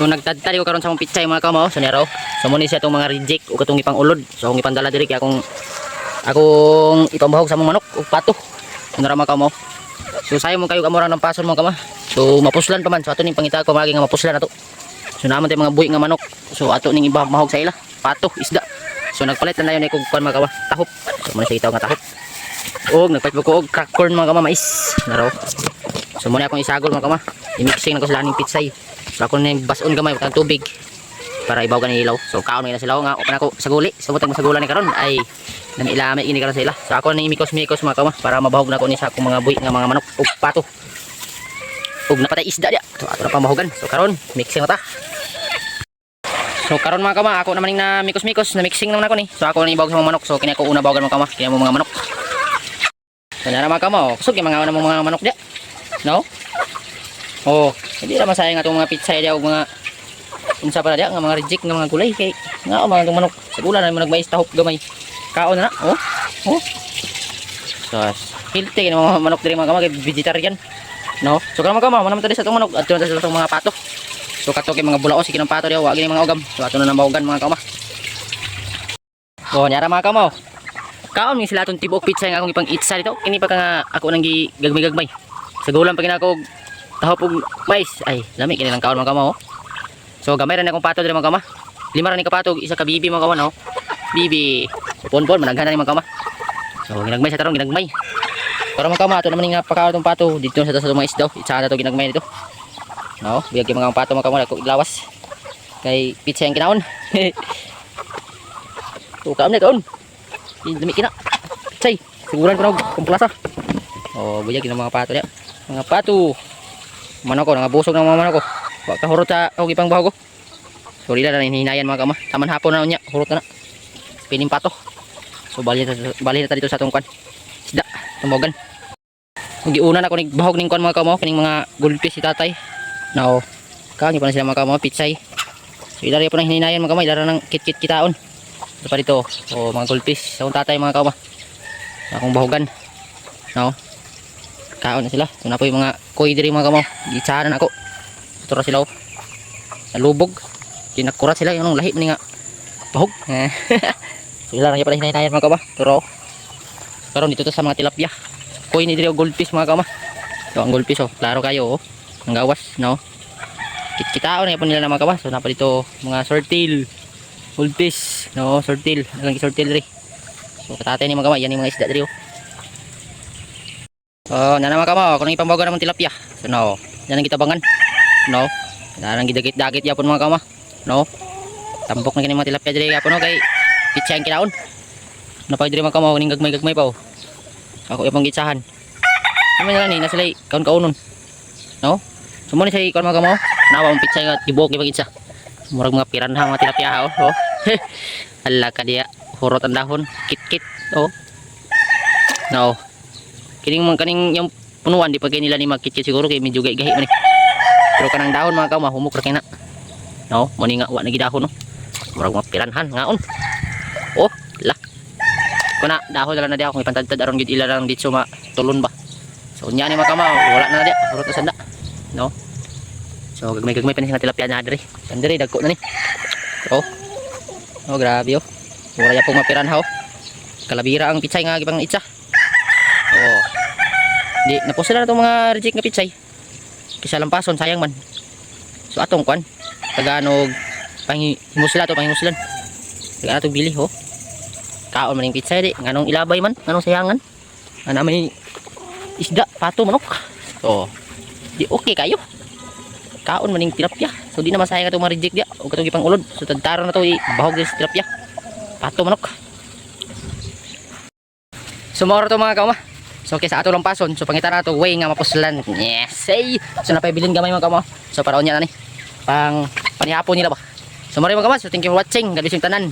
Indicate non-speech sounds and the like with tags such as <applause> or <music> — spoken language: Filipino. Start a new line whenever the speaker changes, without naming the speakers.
So nagtadtali ko karon sa akong pitsay mga kamaw sa nero. So mo siya tong mga reject o katong ipang ulod. So akong ipandala diri kay akong akong ipambahog sa mga manok o pato. So nara mga kamaw. So sayo mo kayo kamura ng pason mga kama. So mapuslan pa man. So ato ning pangita ko magi nga mapuslan ato. So naman tayo mga buhi nga manok. So ato ning iba mahog sa ila. Pato, isda. So nagpalit na yun kung kuan mga kama. Tahop. So mo siya nga tahop. Og nagpalit ko og crack corn mga kama mais. Naro. So muna akong isagol mga kama. I-mixing na ko sila ning pitsay. So ako na bason gamay ng tubig para ibaw ka ng ilaw. So kaon na sila nga open ako sa guli. So butang masagulan ni karon ay nang ilami ini karon sa ila. So ako na imikos-mikos mga kama para mabahog na ko ni sa akong mga buhi nga mga manok ug pato. Ug napatay isda dia. So ato na pamahugan. So karon mixing na ta. So karon mga kama, ako naman na mikos-mikos, na mixing naman ako ni. So ako na ibawag sa mga manok. So kini ako una bawagan mga kama, kini mo mga manok. So na mga kama, oh. kusog yung mga una mga manok dia. No? Oh, hindi naman sayang atong mga pizza ug mga unsa pa na dia nga mga reject nga mga gulay kay nga mga itong manok. Sa gula na nagmais tahop gamay. Kaon na na. Oh. Oh. Healthy yung mga manok diri mga kama kay vegetarian. No? So karon mga kama, manam tadi sa itong manok at sa itong mga pato. So kato kay mga bulaos sige ng pato diha, wa gini mga ugam. So ato na namaugan mga kama. Oh, nyara mga kama. oh. Kaon mi sila atong tibok pizza nga akong ipang itsa dito. Kini pa ka nga ako nang gigagmay-gagmay. Sa gulang pa kinako tahop og mais. Ay, lami kini lang kaon mga kama oh. So gamay ra na akong pato diri mga kama. Lima ra ni kapatog, isa ka bibi mga kama no. Bibi. So pon-pon managhan na ni mga kama. So ginagmay sa tarong ginagmay. Pero mga kama ato naman nga pakaon tong pato dito sa sa mga isdaw. Itsa na to ginagmay dito. No, biyag mga pato mga kamo ko ilawas. Kay pizza yang kinaon. <laughs> Tuh kaam na kaon. Dami kina. Chay, siguran ko na kumplasa. Oh, biyag yung mga pato niya. Mga pato. Mano ko, nangabusog ng mga mano ko. Wa ka hurot sa og ipang bago. Sorry na hinayan mga kama. Taman hapon na niya, hurot na na. Pining pato. So bali na bali na ta dito sa tungkan. Isda, tumogan. Giuna na ko nig bahog ning kon mga kamo, kining mga gulpis si tatay. Now, kagi pa na sila mga kamo, pitsay. So, ilari po ng hininayan mga kamo, ilari ng kit-kit kitaon. Ito pa dito, o mga gulpis, sa tatay mga kamo. Akong bahogan. No? Kaon na sila. So, na po yung mga koy diri mga kamo. Gitsahan ako. Ito ra sila o. Nalubog. Kinakurat sila yung lahi ni nga bahog. <laughs> so, ilari pa na hininayan mga kamo. Pero, karon dito to sa mga tilapia. Koy ni diri o gulpis mga kamo. So, ang gulpis oh, klaro kayo oh ang gawas no kitkitao na po nila na mga kawas so napa dito mga sortil ulpis no sortil nalang sortil ri so katatay ni mga kawa yan yung mga isda diri oh so na mga kawa kung ipambaga naman tilapia so no yan ang kitabangan no yan ang gidagit dagit yapon mga kawa no tambok na kini mga tilapia diri yapon no kay pitsa ang kinaon napay diri mga kawa ning gagmay gagmay pa oh ako ipang gitsahan naman yan ni nasalay kaon kaunon no Sumo ni sa ikon mga kamo. Nawa mong pizza nga tibok ni pagitsa. Murag mga piranha mga tilapia oh. <laughs> oh. Ala ka dia. Hurot ang dahon. Kit-kit oh. No. Kining mga kaning yung punuan di pa kay nila ni magkit-kit siguro kay medyo gahi man ni. Pero kanang dahon mga kamo humok ra kay. No, mo ni nga wa na gidahon no. Murag mga piranhan ngaon. Oh, la. Kuna dahon na na dia kung ipantad aron gid ila lang ditso ma tulon ba. So nya ni mga wala na dia. Hurot na sanda no so gagmay gagmay pa ni nga tilapia na diri yan diri dagko na ni oh oh grabe oh wala ya pong mapiran ha oh kalabira ang pitsay nga gibang itsa oh di napos sila na itong mga reject nga pitsay. Kisa lampason sayang man. So atong kwan taganog panghimusla to panghimuslan taga atong bili oh kaon man yung pitsay di. Nganong ilabay man nganong sayangan. Ana may isda pato manok. Oh di okay kayo. Kaon maning tilapia. So di na masaya ka itong ma-reject dia o katong ipang ulod so tagtaro na to bahog din sa tilapia. Pato manok. So mauro to mga kauma so kaya sa ato lang pason. So pangitan na to way nga mapuslan yes say. So napabilin gamay mga kauma so para onya na ni. Pang panihapon nila ba? So maraming mga kauma so thank you for watching. God bless tanan